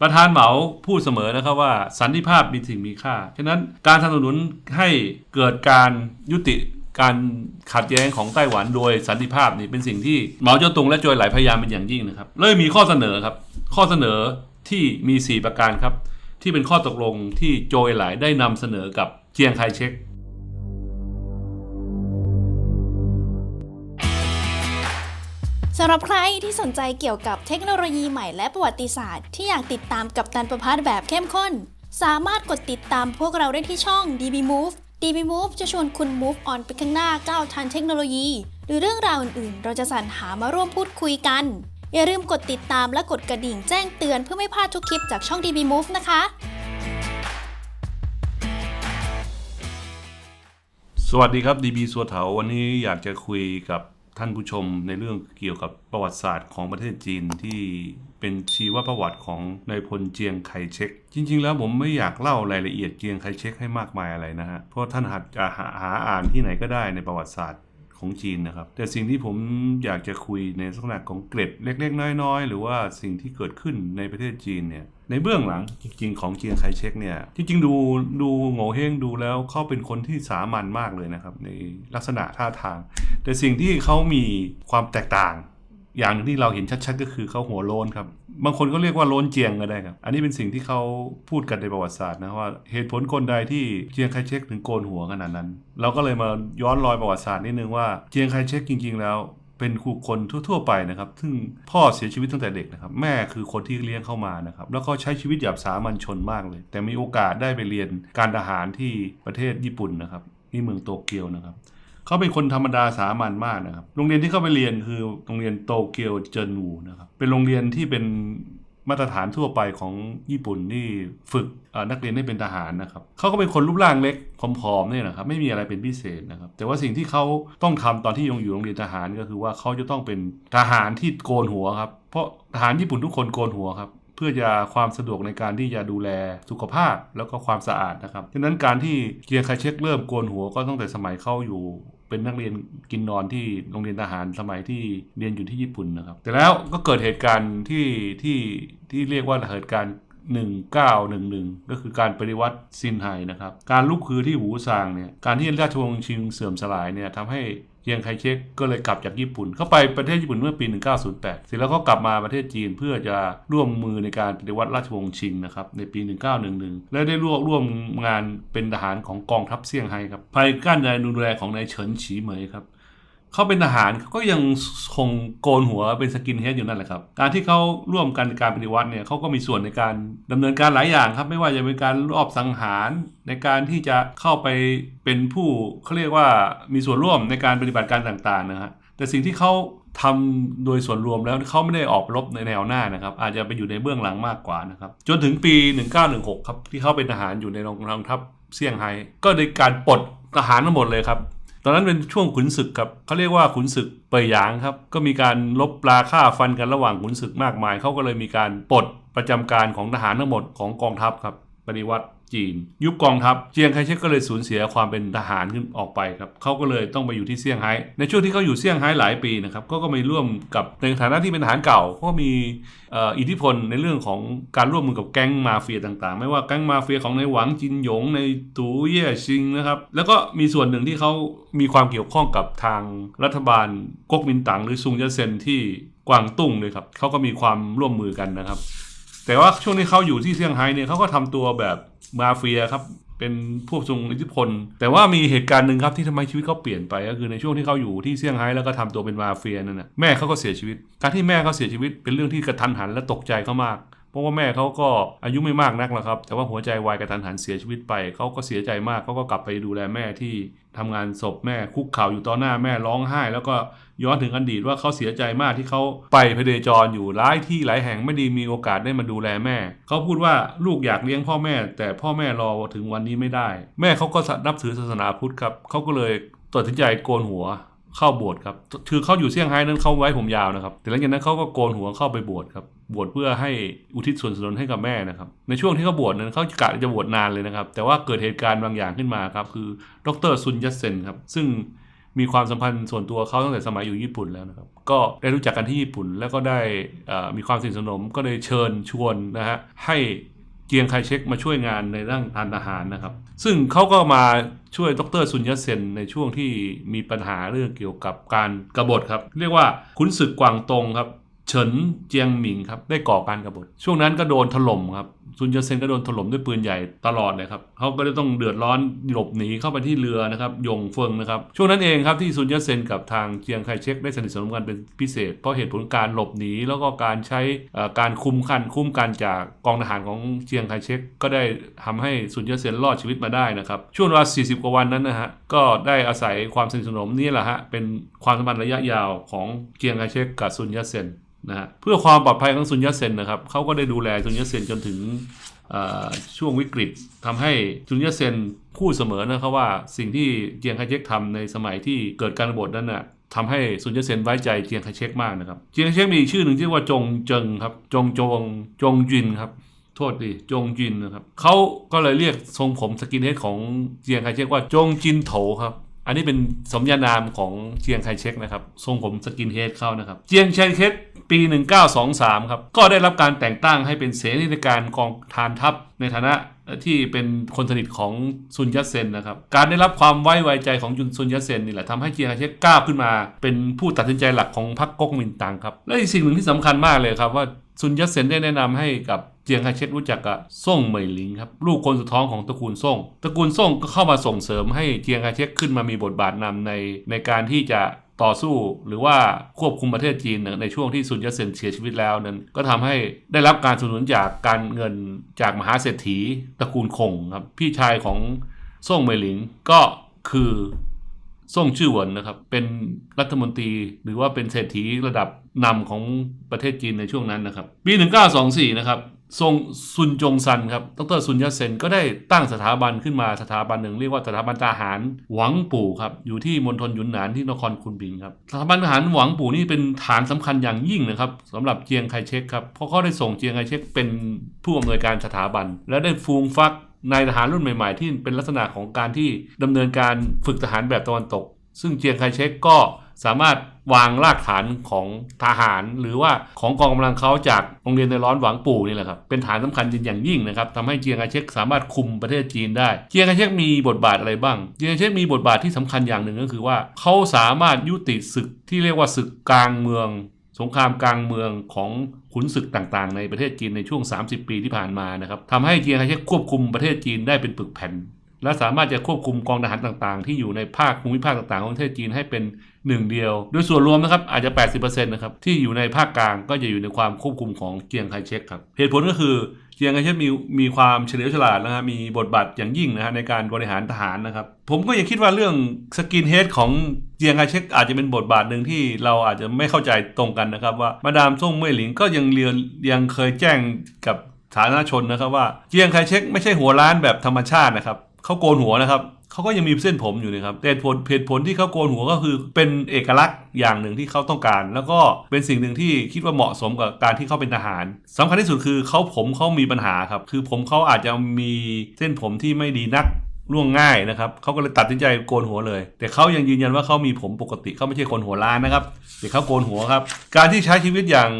ประธานเหมาพูดเสมอนะครับว่าสันติภาพมีสิ่งมีค่า ฉะนั้นการสนับสนุนให้เกิดการยุติการขัดแย้งของไต้หวันโดยสันติภาพนี่เป็นสิ่งที่เหมาเจ้าตงและโจยไหลพยายามเป็นอย่างยิ่งนะครับ เลยมีข้อเสนอครับ ข้อเสนอที่มี 4 ประการครับ ที่เป็นข้อตกลงที่โจยไหลได้นำเสนอกับเจียงไคเชก สำหรับใครที่สนใจเกี่ยวกับเทคโนโลยีใหม่และประวัติศาสตร์ ที่อยากติดตามกับตันประพัฒน์แบบเข้มข้น สามารถกดติดตามพวกเราได้ที่ช่อง DB Move DB Move จะชวนคุณ move on ไปข้างหน้าก้าวทันเทคโนโลยี หรือเรื่องราวอื่นๆ เราจะสรรหามาร่วมพูดคุยกัน อย่าลืมกดติดตามและกดกระดิ่งแจ้งเตือนเพื่อไม่พลาดทุกคลิปจากช่อง DB Move นะคะ สวัสดีครับดีบีสัวเถาวันนี้อยากจะคุยกับ ท่านผู้ชมในเรื่องเกี่ยวกับประวัติศาสตร์ของประเทศจีนที่เป็นชีวประวัติของนายพลเจียงไคเชกจริง ๆ แล้วผมไม่อยากเล่ารายละเอียดเจียงไคเชกให้มากมายอะไรนะฮะเพราะท่านหัดจะหาหาอ่านที่ไหนก็ได้ในประวัติศาสตร์ ของจีนนะครับ แต่สิ่งที่ผมอยากจะคุยในลักษณะของเกร็ดเล็กๆ น้อยๆ หรือว่าสิ่งที่เกิดขึ้นในประเทศจีนเนี่ยในเบื้องหลังจริงๆของเจียงไคเชกเนี่ยจริงๆดูดูโง่เฮงดูแล้วเขาเป็นคนที่สามัญมากเลยนะครับ ในลักษณะท่าทาง แต่สิ่งที่เขามีความแตกต่าง อย่างที่เราเห็นชัดๆ ก็คือเขาหัวโลนครับ บางคนก็เรียกว่าโลนเจียงก็ได้ครับ อันนี้เป็นสิ่งที่เขาพูดกันในประวัติศาสตร์นะว่าเหตุผลคนใดที่เจียงไคเชกถึงโกนหัวขนาดนั้น เราก็เลยมาย้อนรอยประวัติศาสตร์นิดนึงว่าเจียงไคเชกจริง ๆ แล้วเป็นคู่คนทั่ว ๆ ไปนะครับ ซึ่งพ่อเสียชีวิตตั้งแต่เด็กนะครับ แม่คือคนที่เลี้ยงเข้ามานะครับ แล้วก็ใช้ชีวิตแบบสามัญชนมากเลย แต่มีโอกาสได้ไปเรียนการทหารที่ประเทศญี่ปุ่นนะครับที่เมืองโตเกียวนะครับ เขาเป็นคนธรรมดาสามัญมากนะครับ โรงเรียนที่เขาไปเรียนคือโรงเรียนโตเกียวเจนูนะครับ เป็นโรงเรียนที่เป็นมาตรฐานทั่วไปของญี่ปุ่นที่ฝึกนักเรียนให้เป็นทหารนะครับเขาก็เป็นคนรูปร่างเล็กผอมๆเนี่ยนะครับไม่มีอะไรเป็นพิเศษนะครับ แต่ว่าสิ่งที่เขาต้องทำตอนที่ยังอยู่โรงเรียนทหารก็คือว่าเขาจะต้องเป็นทหารที่โกนหัวครับ เพราะทหารญี่ปุ่นทุกคนโกนหัวครับเพื่อจะความสะดวกในการที่จะดูแลสุขภาพแล้วก็ความสะอาดนะครับดังนั้นการที่เกียร์ไคเชกเริ่มโกนหัวก็ตั้งแต่สมัยเข้าอยู่ เป็นนักเรียนกินนอนที่โรงเรียนทหารสมัยที่เรียนอยู่ที่ญี่ปุ่นนะครับ แต่แล้วก็เกิดเหตุการณ์ที่ที่ที่เรียกว่าเหตุการณ์ 1911 ก็คือการปฏิวัติซินไฮนะครับ การลุกคือที่หูซางเนี่ย การที่ราชวงศ์ชิงเสื่อมสลายเนี่ยทำให้เจียงไคเชกก็เลยกลับจากญี่ปุ่น เข้าไปประเทศญี่ปุ่นเมื่อปี 1908 เสร็จแล้วก็กลับมาประเทศจีนเพื่อจะร่วมมือในการปฏิวัติราชวงศ์ชิงนะครับในปี 1911 และได้ร่วมร่วมงานเป็นทหารของกองทัพเซี่ยงไฮ้ครับภายใต้การดูแลของนายเฉินฉีเหมยครับ เขาเป็นทหารเขาก็ยังคงโกนหัวเป็นสกินเฮดอยู่นั่นแหละครับ การที่เขาร่วมกันในการปฏิวัติเนี่ยเขาก็มีส่วนในการดำเนินการหลายอย่างครับ ไม่ว่าจะเป็นการรอบสังหารในการที่จะเข้าไปเป็นผู้เขาเรียกว่ามีส่วนร่วมในการปฏิบัติการต่างๆนะฮะแต่สิ่งที่เขาทำโดยส่วนรวมแล้วเขาไม่ได้ออกรบในแนวหน้านะครับ อาจจะไปอยู่ในเบื้องหลังมากกว่านะครับ จนถึงปี 1916 ครับ ที่เขาเป็นทหารอยู่ในกองทัพเซี่ยงไฮ้ก็ได้การปลดทหารทั้งหมดเลยครับ ตอนนั้นเป็นช่วงขุนศึกครับเขาเรียกว่าขุนศึกเปยหยางครับ ก็มีการลบปลาฆ่าฟันกันระหว่างขุนศึกมากมายเขาก็เลยมีการปลดประจำการของทหารทั้งหมดของกองทัพครับปฏิวัติ จีน ยุบกองทัพเจียงไคเชกก็เลยสูญเสียความเป็นทหารขึ้นออกไปครับเขาก็เลยต้องไปอยู่ที่เซี่ยงไฮ้ในช่วงที่เขาอยู่เซี่ยงไฮ้หลายปีนะครับก็ก็ไปร่วมกับในฐานะที่เป็นทหารเก่าก็มีอิทธิพลในเรื่องของการร่วมมือกับแก๊งมาเฟียต่างๆ ไม่ว่าแก๊งมาเฟียของในหวังจินหยงในตูเย่ชิงนะครับแล้วก็มีส่วนหนึ่งที่เขามีความเกี่ยวข้องกับทางรัฐบาลก๊กมินตั๋งหรือซุงยัตเซนที่กวางตุ้งเลยครับเขาก็มีความร่วมมือกันนะครับ แต่ว่าช่วงที่เขาอยู่ที่เซี่ยงไฮ้เนี่ยเขาก็ทำตัวแบบ มาเฟียครับเป็นพวกทรงอิทธิพล แต่ว่ามีเหตุการณ์หนึ่งครับที่ทำให้ชีวิตเขาเปลี่ยนไป ก็คือในช่วงที่เขาอยู่ที่เซี่ยงไฮ้แล้วก็ทำตัวเป็นมาเฟียนั่นนะแม่เขาก็เสียชีวิต การที่แม่เขาเสียชีวิตเป็นเรื่องที่กระทันหันและตกใจเขามากเพราะว่าแม่เขาก็อายุไม่มากนักแล้วครับ แต่ว่าหัวใจวายกระทันหันเสียชีวิตไป เขาก็เสียใจมากเขาก็กลับไปดูแลแม่ที่ทำงานศพแม่คุกเข่าอยู่ต่อหน้าแม่ร้องไห้ แล้วก็ ย้อนถึงอดีตว่าเขาเสียใจมากที่เขาไปพเดจรอยู่หลายที่หลายแห่งไม่ดีมีโอกาสได้มาดูแลแม่ เขาพูดว่าลูกอยากเลี้ยงพ่อแม่ แต่พ่อแม่รอถึงวันนี้ไม่ได้ แม่เขาก็นับถือศาสนาพุทธครับเขาก็เลยตัดสินใจโกนหัวเข้าบวชครับคือเขาอยู่เซี่ยงไฮ้นั้นเขาไว้ผมยาวนะครับ แต่หลังจากนั้นเขาก็โกนหัวเข้าไปบวชครับ บวชเพื่อให้อุทิศส่วนกุศลให้กับแม่นะครับ ในช่วงที่เขาบวชนั้นเขากะจะบวชนานเลยนะครับ แต่ว่าเกิดเหตุการณ์บางอย่างขึ้นมาครับ คือ ดรซุนยัตเซนครับ ซึ่ง มีความสัมพันธ์ส่วนตัวเขาตั้งแต่สมัยอยู่ญี่ปุ่นแล้วนะครับก็ได้รู้จักกันที่ญี่ปุ่นแล้วก็ได้มีความสนิทสนมก็เลยเชิญชวนนะฮะให้เกียงไคเชกมาช่วยงานในเรื่องทานอาหารนะครับ ซึ่งเขาก็มาช่วยดรซุนยัตเซนในช่วงที่มีปัญหาเรื่องเกี่ยวกับการกบฏครับ เรียกว่าขุนศึกกวางตงครับ เฉินเจียงหมิงครับได้ก่อการกบฏ ช่วงนั้นก็โดนถล่มครับซุนยัตเซนก็โดนถล่มด้วยปืนใหญ่ตลอดเลยครับเขาก็เลยต้องเดือดร้อนหลบหนีเข้าไปที่เรือนะครับยงเฟิงนะครับช่วงนั้นเองครับที่ซุนยัตเซนกับทางเจียงไคเชกได้สนิทสนมกันเป็นพิเศษ เพราะเหตุผลการหลบหนีแล้วก็การใช้การคุมคันคุ้มกันจากกองทหารของเจียงไคเชกก็ได้ทำให้ซุนยัตเซนรอดชีวิตมาได้นะครับช่วงเวลา40 กว่าวันนั้นนะฮะก็ได้อาศัยความสนิทสนมนี่แหละฮะเป็นความสัมพันธ์ระยะยาวของเจียงไคเชกกับซุนยัตเซน นะฮะเพื่อความปลอดภัยของซุนยัตเซนนะครับเขาก็ได้ดูแลซุนยัตเซนจนถึงช่วงวิกฤตทำให้ซุนยัตเซนพูดเสมอนะครับว่าสิ่งที่เจียงไคเชกทำในสมัยที่เกิดการบฏนั้นน่ะทำให้ซุนยัตเซนไว้ใจเจียงไคเชกมากนะครับ เจียงไคเชกมีชื่อหนึ่งชื่ว่าจงเจิงครับ จงจงจงจินครับโทษดิจงจินนะครับเขาก็เลยเรียกทรงผมสกินเฮดของเจียงไคเชกว่าจงจินโถครับ อันนี้เป็นสมญานามของเจียงไคเชกนะครับ ทรงผมสกินเฮดเข้านะครับ เจียงไคเชกปี 1923 ครับ ก็ได้รับการแต่งตั้งให้เป็นเสนาธิการกองทานทัพในฐานะที่เป็นคนสนิทของซุนยัตเซนนะครับ การได้รับความไว้วางใจของจุนซุนยัตเซนนี่แหละทำให้เจียงไคเชกก้าวขึ้นมา เป็นผู้ตัดสินใจหลักของพรรคก๊กมินตั๋งครับ และอีกสิ่งหนึ่งที่สำคัญมากเลยครับว่า ซุนยัตเซนได้แนะนำให้กับเจียงไคเชกรู้จักกับซ่งเหมยหลิงครับลูกคนสุดท้องของตระกูลซ่งตระกูลซ่งก็เข้ามาส่งเสริมให้เจียงไคเชกขึ้นมามีบทบาทนำในในการที่จะต่อสู้หรือว่าควบคุมประเทศจีนในช่วงที่ซุนยัตเซนเสียชีวิตแล้วนั้นก็ทำให้ได้รับการสนับสนุนจากการเงินจากมหาเศรษฐีตระกูลคงครับพี่ชายของซ่งเหมยหลิงก็คือ ซ่งชื่อหวนนะครับ เป็นรัฐมนตรีหรือว่าเป็นเศรษฐีระดับนำของประเทศจีนในช่วงนั้นนะครับ ปี 1924 นะครับทรงซุนจงซันครับ ดรซุนยัตเซนก็ได้ตั้งสถาบันขึ้นมาสถาบันหนึ่งเรียกว่าสถาบันทหารหวังปู่ครับ อยู่ที่มณฑลยุนหนานที่นครคุนบิงครับ สถาบันทหารหวังปู่นี่เป็นฐานสำคัญอย่างยิ่งนะครับสำหรับเจียงไคเชกครับ เพราะเขาได้ส่งเจียงไคเชกเป็นผู้อำนวยการสถาบัน และได้ฟูงฟัก นายทหารรุ่นใหม่ๆ ที่เป็นลักษณะของการที่ดำเนินการฝึกทหารแบบตะวันตก ซึ่งเจียงไคเชกก็สามารถวางรากฐานของทหารหรือว่าของกองกำลังเขาจากโรงเรียนในร้อนหวังปู่นี่แหละครับเป็นฐานสำคัญอย่างยิ่งนะครับทำให้เจียงไคเชกสามารถคุมประเทศจีนได้ เจียงไคเชกมีบทบาทอะไรบ้าง เจียงไคเชกมีบทบาทที่สำคัญอย่างหนึ่งก็คือว่าเขาสามารถยุติศึกที่เรียกว่าศึกกลางเมือง สงครามกลางเมืองของขุนศึกต่างๆ ในประเทศจีนในช่วง 30 ปีที่ผ่านมานะครับทำให้เจียงไคเชกควบคุมประเทศจีนได้เป็นปึกแผ่น และสามารถจะควบคุมกองทหารต่างๆ ที่อยู่ในภาคภูมิภาคต่างๆ ของประเทศจีนให้เป็นหนึ่งเดียว โดยส่วนรวมนะครับอาจจะ 80%นะครับที่อยู่ในภาคกลางก็จะอยู่ในความควบคุมของเจียงไคเชกครับเหตุผลก็คือ เจียงไคเชกมีมีความเฉลียวฉลาดนะฮะมีบทบาทอย่างยิ่งนะฮะในการบริหารทหารนะครับ ผมก็ยังคิดว่าเรื่องสกินเฮดของเจียงไคเชกอาจจะเป็นบทบาทหนึ่งที่เราอาจจะไม่เข้าใจตรงกันนะครับ ว่ามาดามซ่งเม่ยหลิงก็ยังเรียนยังเคยแจ้งกับสาธารณชนนะครับว่าเจียงไคเชกไม่ใช่หัวล้านแบบธรรมชาตินะครับเขาโกนหัวนะครับ เขาก็ยังมีเส้นผมอยู่นะครับแต่ผลเหตุผลที่เขาโกนหัวก็คือ เป็นเอกลักษณ์อย่างหนึ่งที่เขาต้องการ แล้วก็เป็นสิ่งหนึ่งที่คิดว่าเหมาะสมกับการที่เขาเป็นทหารสำคัญที่สุดคือเขาผมเขามีปัญหาครับคือผมเขาอาจจะมีเส้นผมที่ไม่ดีนัก ล่วงง่ายนะครับเขาก็เลยตัดสินใจโกนหัวเลย แต่เขายังยืนยันว่าเขามีผมปกติเขาไม่ใช่คนหัวล้านนะครับแต่เขาโกนหัวครับ การที่ใช้ชีวิตอย่าง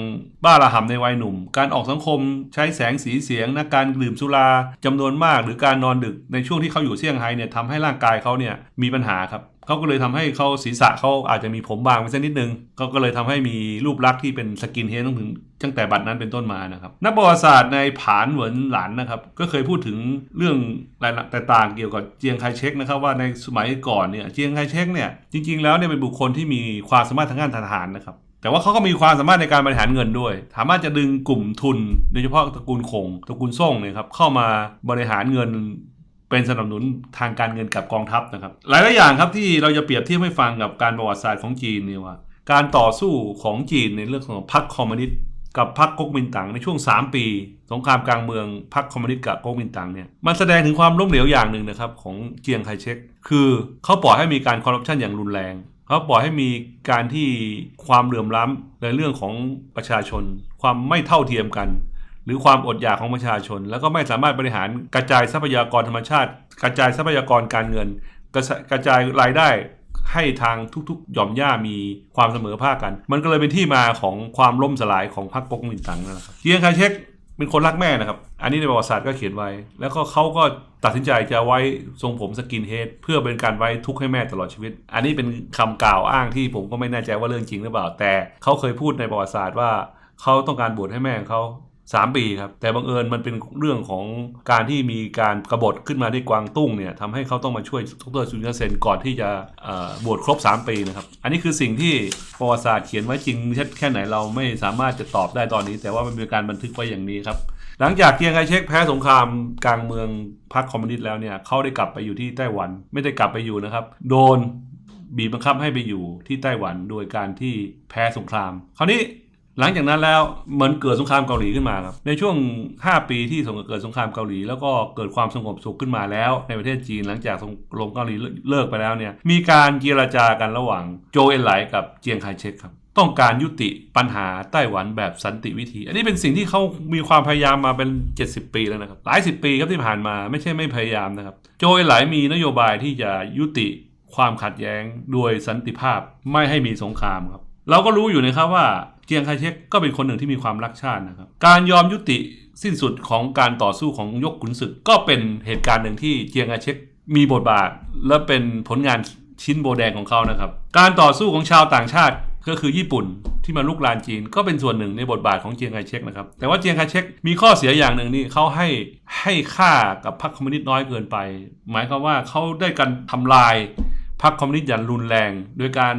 บ้าระห่ำในวัยหนุ่ม การออกสังคมใช้แสงสีเสียงนะการดื่มสุราจำนวนมาก หรือการนอนดึกในช่วงที่เขาอยู่เซี่ยงไฮ้เนี่ยทำให้ร่างกายเขาเนี่ยมีปัญหาครับ เขาก็เลยทำให้เขาศีรษะเขาอาจจะมีผมบางไปสักนิดนึงเขาก็เลยทำให้มีรูปลักษณ์ที่เป็นสกินเฮดต้องถึงตั้งแต่บัดนั้นเป็นต้นมานะครับ นักประวัติศาสตร์ในผานเหวินหลานนะครับ ก็เคยพูดถึงเรื่องรายละต่างๆเกี่ยวกับเจียงไคเชกนะครับว่าในสมัยก่อนเนี่ยเจียงไคเชกเนี่ยจริง ๆ แล้วเนี่ยเป็นบุคคลที่มีความสามารถทางด้านทหารนะครับแต่ว่าเขาก็มีความสามารถในการบริหารเงินด้วย สามารถจะดึงกลุ่มทุน โดยเฉพาะตระกูลคง ตระกูลซ่งเนี่ยครับเข้ามาบริหารเงิน เป็นสนับสนุนทางการเงินกับกองทัพนะครับ หลายๆอย่างครับที่เราจะเปรียบเทียบให้ฟังกับการประวัติศาสตร์ของจีนนี่ว่า การต่อสู้ของจีนในเรื่องของพรรคคอมมิวนิสต์กับพรรคก๊กมินตั๋งในช่วง 3 ปี สงครามกลางเมืองพรรคคอมมิวนิสต์กับก๊กมินตั๋งเนี่ยมันแสดงถึงความล้มเหลวอย่างหนึ่งนะครับของเจียงไคเชกคือเขาปล่อยให้มีการคอร์รัปชันอย่างรุนแรงเขาปล่อยให้มีการที่ความเหลื่อมล้ำในเรื่องของประชาชน ความไม่เท่าเทียมกัน หรือความอดอยากของประชาชน แล้วก็ไม่สามารถบริหารกระจายทรัพยากรธรรมชาติ กระจายทรัพยากรการเงินกระกระจายรายได้ให้ทางทุกๆหย่อมย่ามีความเสมอภาคกัน มันก็เลยเป็นที่มาของความล่มสลายของพรรคก๊กมินตั๋งนะครับเจียงไคเชกเป็นคนรักแม่นะครับ อันนี้ในประวัติศาสตร์ก็เขียนไว้ แล้วก็เขาก็ตัดสินใจจะไว้ทรงผมสกินเฮดเพื่อเป็นการไว้ทุกข์ให้แม่ตลอดชีวิต อันนี้เป็นคำกล่าวอ้างที่ผมก็ไม่แน่ใจว่าเรื่องจริงหรือเปล่า แต่เขาเคยพูดในประวัติศาสตร์ว่าเขาต้องการบวชให้แม่ของเขา สามปีครับ แต่บังเอิญมันเป็นเรื่องของการที่มีการกรบฏขึ้นมาที่กวางตุ้งเนี่ยทำให้เขาต้องมาช่วยดรซุนยัเซนก่อนที่จะบวชครบ 3 ปีนะครับ อันนี้คือสิ่งที่ประวัติศาสตร์เขียนไว้จริงแค่ไหนเราไม่สามารถจะตอบได้ตอนนี้ แต่ว่ามันมีการบันทึกไว้อย่างนี้ครับหลังจากเกียงไคเชกแพ้สงครามกลางเมืองพรรคคอมมิวนิสต์แล้วเนี่ยเขาได้กลับไปอยู่ที่ไต้หวันไม่ได้กลับไปอยู่นะครับ โดนบีบบังคับให้ไปอยู่ที่ไต้หวันโดยการที่แพ้สงคราม คราวนี้ หลังจากนั้นแล้วมันเกิดสงครามเกาหลีขึ้นมาครับในช่วง 5 ปีที่สงเกิดสงครามเกาหลี แล้วก็เกิดความสงบสุขขึ้นมาแล้วในประเทศจีนหลังจากสงครามเกาหลีเลิกไปแล้วเนี่ยมีการเจรจากันระหว่างโจเอนไหลกับเจียงไคเชกครับต้องการยุติปัญหาไต้หวันแบบสันติวิธี อันนี้เป็นสิ่งที่เขามีความพยายามมาเป็น 70 ปีแล้วนะครับ หลายสิบปีครับที่ผ่านมาไม่ใช่ไม่พยายามนะครับ โจเอนไหลมีนโยบายที่จะยุติความขัดแย้งโดยสันติภาพไม่ให้มีสงครามครับ เราก็รู้อยู่นะครับว่า เจียงไคเชกก็เป็นคนหนึ่งที่มีความรักชาตินะครับ การยอมยุติสิ้นสุดของการต่อสู้ของยกขุนศึก ก็เป็นเหตุการณ์หนึ่งที่เจียงไคเชกมีบทบาท และเป็นผลงานชิ้นโบแดงของเขานะครับ การต่อสู้ของชาวต่างชาติก็คือญี่ปุ่นที่มาลุกลานจีนก็เป็นส่วนหนึ่งในบทบาทของเจียงไคเชกนะครับ แต่ว่าเจียงไคเชกมีข้อเสียอย่างหนึ่งนี่เขาให้ให้ค่ากับพรรคคอมมิวนิสต์น้อยเกินไป หมายความว่าเขาได้การทำลายพรรคคอมมิวนิสต์อย่างรุนแรง โดยการ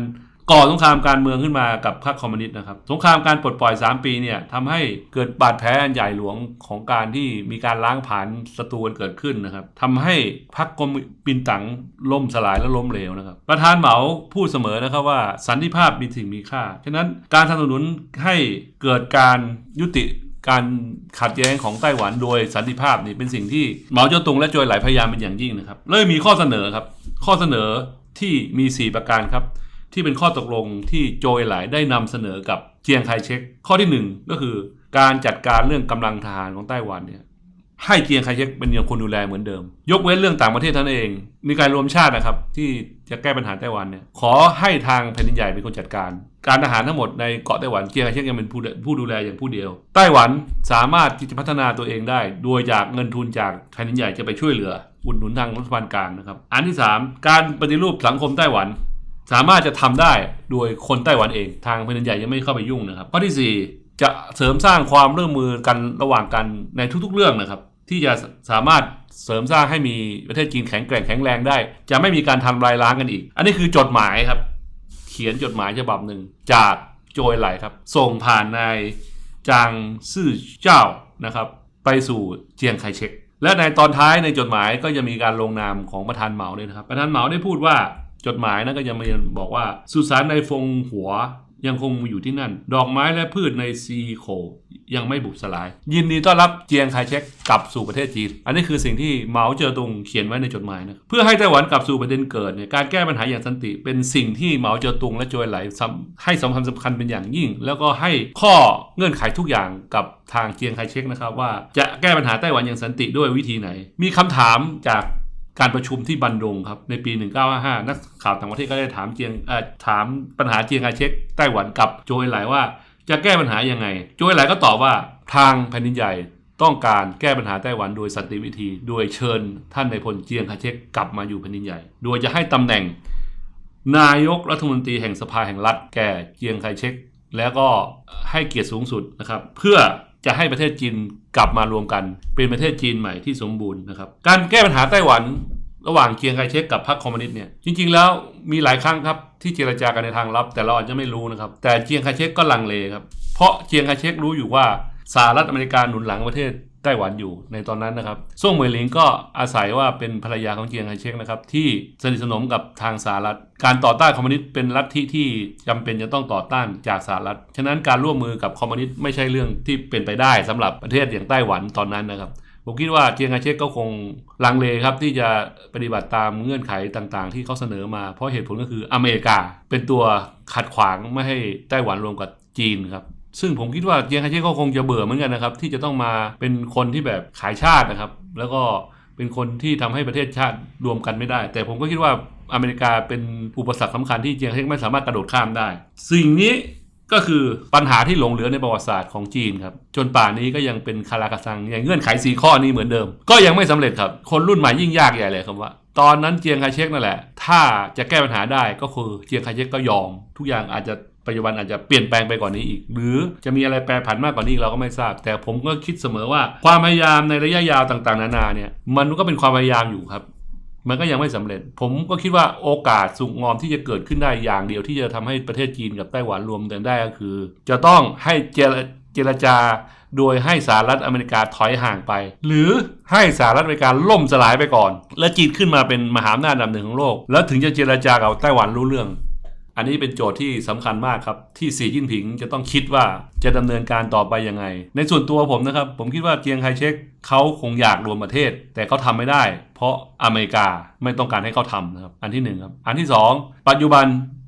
ก่อสงครามการเมืองขึ้นมากับพรรคคอมมิวนิสต์นะครับสงครามการปลดปล่อย 3 ปีเนี่ยทำให้เกิดบาดแผลอันใหญ่หลวงของการที่มีการล้างผลาญศัตรูกันเกิดขึ้นนะครับทำให้พรรคกอมมินตั๋งล่มสลายและล้มเหลวนะครับ ประธานเหมาพูดเสมอนะครับว่าสันติภาพมีสิ่งมีค่าฉะนั้นการสนับสนุนให้เกิดการยุติการขัดแย้งของไต้หวันโดยสันติภาพนี่เป็นสิ่งที่เหมาเจ๋อตุงและโจวยไหลพยายามเป็นอย่างยิ่งนะครับเลยมีข้อเสนอครับข้อเสนอที่มี 4 ประการครับ ที่เป็นข้อตกลงที่โจยไหลได้นำเสนอกับเจียงไคเชกข้อที่ 1 ก็คือการจัดการเรื่องกำลังทหารของไต้หวันเนี่ยให้เจียงไคเชกเป็นยังคนดูแลเหมือนเดิม ยกเว้นเรื่องต่างประเทศท่านั้นเอง มีการรวมชาตินะครับ ที่จะแก้ปัญหาไต้หวันเนี่ยขอให้ทางแผ่นดินใหญ่เป็นคนจัดการ การทหารทั้งหมดในเกาะไต้หวันเจียงไคเชกยังเป็นผู้ผู้ดูแลอย่างผู้เดียว ไต้หวันสามารถที่จะพัฒนาตัวเองได้ โดยจากเงินทุนจากแผ่นดินใหญ่จะไปช่วยเหลืออุดหนุนทางรัฐบาลกลางนะครับ อันที่ 3 การปฏิรูปสังคมไต้หวัน สามารถจะทำได้โดยคนไต้หวันเองทางแผ่นดินใหญ่ยังไม่เข้าไปยุ่งนะครับข้อที่ 4 จะเสริมสร้างความร่วมมือกันระหว่างกันในทุกๆเรื่องนะครับ ที่จะสามารถเสริมสร้างให้มีประเทศจีนแข็งแกร่งแข็งแรงได้ จะไม่มีการทำลายล้างกันอีก อันนี้คือจดหมายครับ เขียนจดหมายฉบับหนึ่งจากโจยไหลครับ ส่งผ่านนายจางซื่อเจ้านะครับไปสู่เจียงไคเชกและในตอนท้ายในจดหมายก็จะมีการลงนามของประธานเหมาด้วยนะครับ ประธานเหมาได้พูดว่า จดหมายนั้นก็ยังมีบอกว่าสุสานในฟงหัวยังคงอยู่ที่นั่น ดอกไม้และพืชในซีโค ยังไม่บุบสลาย ยินดีต้อนรับเจียงไคเชกกลับสู่ประเทศจีน อันนี้คือสิ่งที่เหมาเจ๋อตงเขียนไว้ในจดหมายนะเพื่อให้ไต้หวันกลับสู่ประเด็นเกิดเนี่ยการแก้ปัญหาอย่างสันติ เป็นสิ่งที่เหมาเจ๋อตงและโจยไหลให้สำคัญสำคัญเป็นอย่างยิ่ง แล้วก็ให้ข้อเงื่อนไขทุกอย่างกับทางเจียงไคเชกนะครับว่าจะแก้ปัญหาไต้หวันอย่างสันติด้วยวิธีไหน มีคำถามจาก การประชุมที่บันดงครับในปี 1955 นักข่าวต่างประเทศก็ได้ถามเจียงเอ่อถามปัญหาเจียงไคเชกไต้หวันกับโจยไหลว่าจะแก้ปัญหายังไง โจยไหลก็ตอบว่าทางแผ่นดินใหญ่ต้องการแก้ปัญหาไต้หวันโดยสันติวิธี โดยเชิญท่านในพลเจียงไคเชกกลับมาอยู่แผ่นดินใหญ่ โดยจะให้ตำแหน่ง นายกรัฐมนตรีแห่งสภาแห่งรัฐแก่เจียงไคเชกแล้วก็ให้เกียรติสูงสุดนะครับ เพื่อ จะให้ประเทศจีนกลับมารวมกัน เป็นประเทศจีนใหม่ที่สมบูรณ์นะครับ การแก้ปัญหาไต้หวันระหว่างเจียงไคเชกกับพรรคคอมมิวนิสต์เนี่ยจริง ๆ แล้วมีหลายครั้งครับที่เจรจากันในทางลับ แต่เราอาจจะไม่รู้นะครับ แต่เจียงไคเชกก็ลังเลครับเพราะเจียงไคเชกรู้อยู่ว่าสหรัฐอเมริกาหนุนหลังประเทศ ไต้หวันอยู่ในตอนนั้นนะครับซ่งเหมยหลิงก็อาศัยว่าเป็นภรรยาของเจียงไคเชกนะครับที่สนิทสนมกับทางสหรัฐ การต่อต้านคอมมิวนิสต์เป็นลัทธิที่จำเป็นจะต้องต่อต้านจากสหรัฐ ฉะนั้นการร่วมมือกับคอมมิวนิสต์ไม่ใช่เรื่องที่เป็นไปได้สำหรับประเทศอย่างไต้หวันตอนนั้นนะครับผมคิดว่าเจียงไคเชกก็คงลังเลครับที่จะปฏิบัติตามเงื่อนไขต่างๆ ที่เขาเสนอมา เพราะเหตุผลก็คืออเมริกา เป็นตัวขัดขวางไม่ให้ไต้หวันรวมกับจีนครับ ซึ่งผมคิดว่าเจียงไคเชกก็คงจะเบื่อเหมือนกันนะครับ ที่จะต้องมาเป็นคนที่แบบขายชาตินะครับ แล้วก็เป็นคนที่ทำให้ประเทศชาติรวมกันไม่ได้ แต่ผมก็คิดว่าอเมริกาเป็นอุปสรรคสำคัญที่เจียงไคเชกไม่สามารถกระโดดข้ามได้ สิ่งนี้ก็คือปัญหาที่หลงเหลือในประวัติศาสตร์ของจีนครับ จนป่านนี้ก็ยังเป็นคาราคาซังอย่างเงื่อนไขสีข้อนี้เหมือนเดิม ก็ยังไม่สำเร็จครับ คนรุ่นใหม่ยิ่งยากใหญ่เลยครับว่า ตอนนั้นเจียงไคเชกนั่นแหละ ถ้าจะแก้ปัญหาได้ก็คือเจียงไคเชกก็ยอม ทุกอย่างอาจจะ ปัจจุบันอาจจะเปลี่ยนแปลงไปกว่านนี้อีก หรือจะมีอะไรแปรผันมากกว่านี้อีกเราก็ไม่ทราบ แต่ผมก็คิดเสมอว่าความพยายามในระยะยาวต่างๆ นานาเนี่ยมันก็เป็นความพยายามอยู่ครับ มันก็ยังไม่สำเร็จ ผมก็คิดว่าโอกาสสุกงอมที่จะเกิดขึ้นได้อย่างเดียวที่จะทำให้ประเทศจีนกับไต้หวันรวมกันได้ก็คือ จะต้องให้เจรเจรจาโดยให้สหรัฐอเมริกาถอยห่างไป หรือให้สหรัฐอเมริกาล่มสลายไปก่อน และจีนขึ้นมาเป็นมหาอำนาจอันดับหนึ่งของโลก แล้วถึงจะเจรจากับไต้หวันรู้เรื่อง อันนี้เป็นโจทย์ที่สำคัญมากครับ ที่สีจิ้นผิงจะต้องคิดว่าจะดำเนินการต่อไปยังไง ในส่วนตัวผมนะครับ ผมคิดว่าเจียงไคเชกเขาคงอยากรวมประเทศ แต่เขาทำไม่ได้ เพราะอเมริกาไม่ต้องการให้เขาทำนะครับอันที่หนึ่งครับอันที่สองปัจจุบัน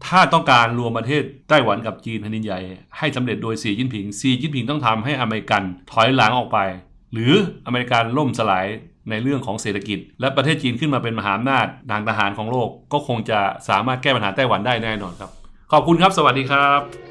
ถ้าต้องการรวมประเทศไต้หวันกับจีนแผ่นดินใหญ่ ให้สำเร็จโดยสีจิ้นผิงสีจิ้นผิงต้องทำให้อเมริกันถอยหลังออกไป หรืออเมริกันล่มสลาย ในเรื่องของเศรษฐกิจ และประเทศจีนขึ้นมาเป็นมหาอำนาจทางทหารของโลก ก็คงจะสามารถแก้ปัญหาไต้หวันได้แน่นอนครับ ขอบคุณครับ สวัสดีครับ